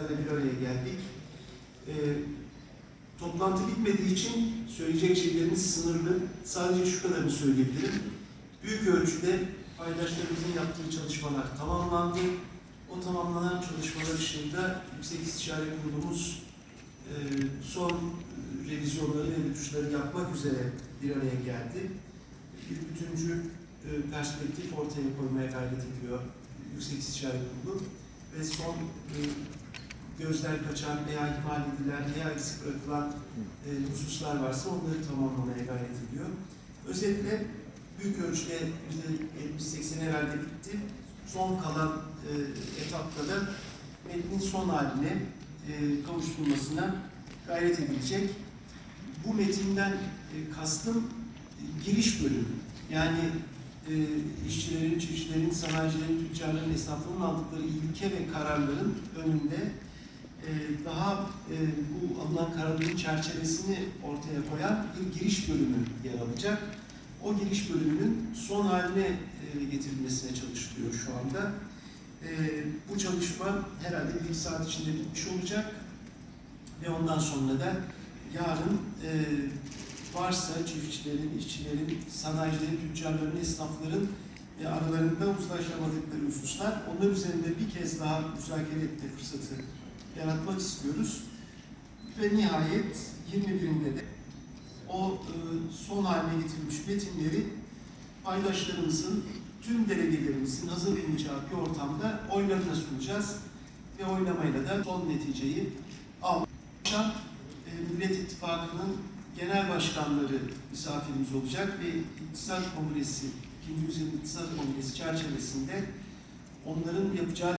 bir araya geldik. Ee, toplantı bitmediği için söyleyecek şeylerimiz sınırlı. Sadece şu kadarını söyleyebilirim. Büyük ölçüde paydaşlarımızın yaptığı çalışmalar tamamlandı. O tamamlanan çalışmalar ışığında Yüksek İstişare Kurulumuz e, son e, revizyonları ve rütuşları yapmak üzere bir araya geldi. Bir bütüncül e, perspektif ortaya koymaya gayret ediyor Yüksek İstişare Kurulu ve son e, gözden kaçan veya ihmal edilen veya eksik bırakılan e, hususlar varsa onları tamamlamaya gayret ediyor. Özetle büyük ölçüde %70-80 herhalde bitti. Son kalan e, etapta da metnin son haline e, kavuşturulmasına gayret edilecek. Bu metinden e, kastım e, giriş bölümü. Yani e, işçilerin, çiftçilerin, sanayicilerin, tüccarların, esnafların aldıkları ilke ve kararların önünde daha e, bu alınan kararların çerçevesini ortaya koyan bir giriş bölümü yer alacak. O giriş bölümünün son haline e, getirilmesine çalışılıyor şu anda. E, bu çalışma herhalde bir saat içinde bitmiş olacak ve ondan sonra da yarın e, varsa çiftçilerin, işçilerin, sanayicilerin, tüccarların, esnafların e, aralarında uzlaşamadıkları hususlar onlar üzerinde bir kez daha müzakere etme fırsatı yaratmak istiyoruz. Ve nihayet 21'inde de o e, son haline getirilmiş metinleri paydaşlarımızın, tüm delegelerimizin hazırlayacağı bir ortamda oylarına sunacağız. Ve oylamayla da son neticeyi almak. E, Millet İttifakı'nın genel başkanları misafirimiz olacak ve İktisat Kongresi, 2. Yüzyıl İktisat Kongresi çerçevesinde onların yapacağı